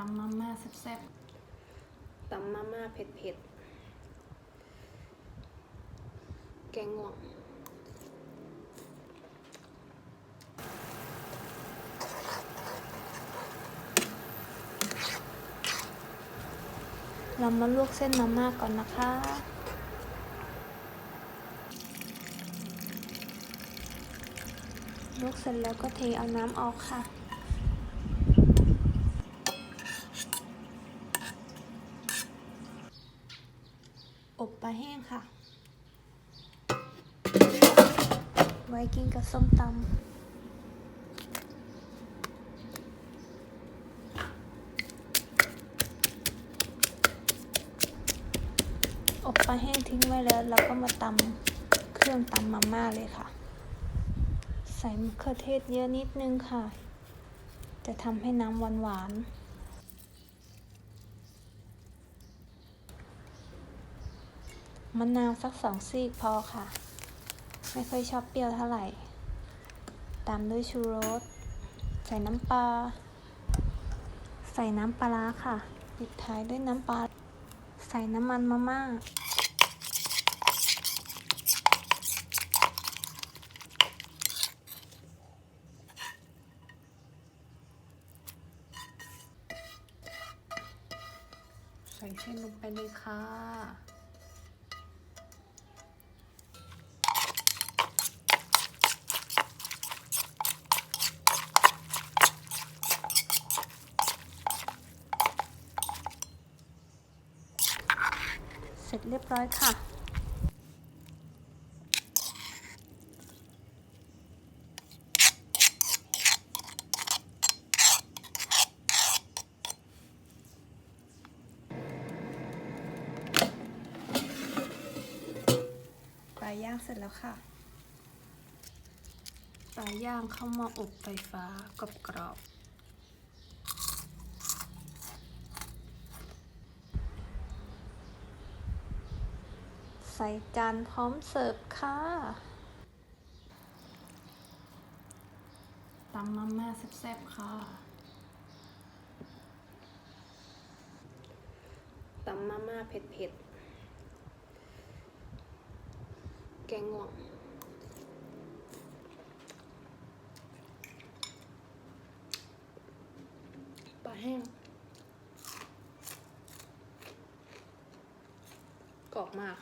ำมาม่าแซ่บตำมาม่าเผ็ดเผ็ดๆ แกงง่วงๆเรามาลวกเส้นมาม่าก่อนนะคะ ลวกเสร็จแล้วก็เทเอาน้ำออกค่ะ อบปลา แห้งค่ะ ไว้กินกับส้มตำอบปลาแห้งทิ้งไว้แล้วเราก็มาตำเครื่องตำมาม่าเลยค่ะ ใส่มะเขือเทศเยอะนิดนึงค่ะ จะทำให้น้ำหวานหวาน มะนาวสักสองซีกพอค่ะ ไม่ค่อยชอบเปรี้ยวเท่าไหร่ ตามด้วยชูรส ใส่น้ำปลา ใส่น้ำปลาร้าค่ะ ปิดท้ายด้วยน้ำปลา ใส่น้ำมันมาม่า ใส่เส้นลงไปเลยค่ะ ร็จเรียบร้อยค่ะ ปลาย่างเสร็จแล้วค่ะปลาย่างเข้ามาอบไฟฟ้ากรอบกรอบๆ ส่จานพร้อมเสิร์ฟค่ะตำมาม่าแซ่บๆ ค่ะตำมาม่าเผ็ดเผ็ดๆแกงง่วงปลาแห้งกรอบมาก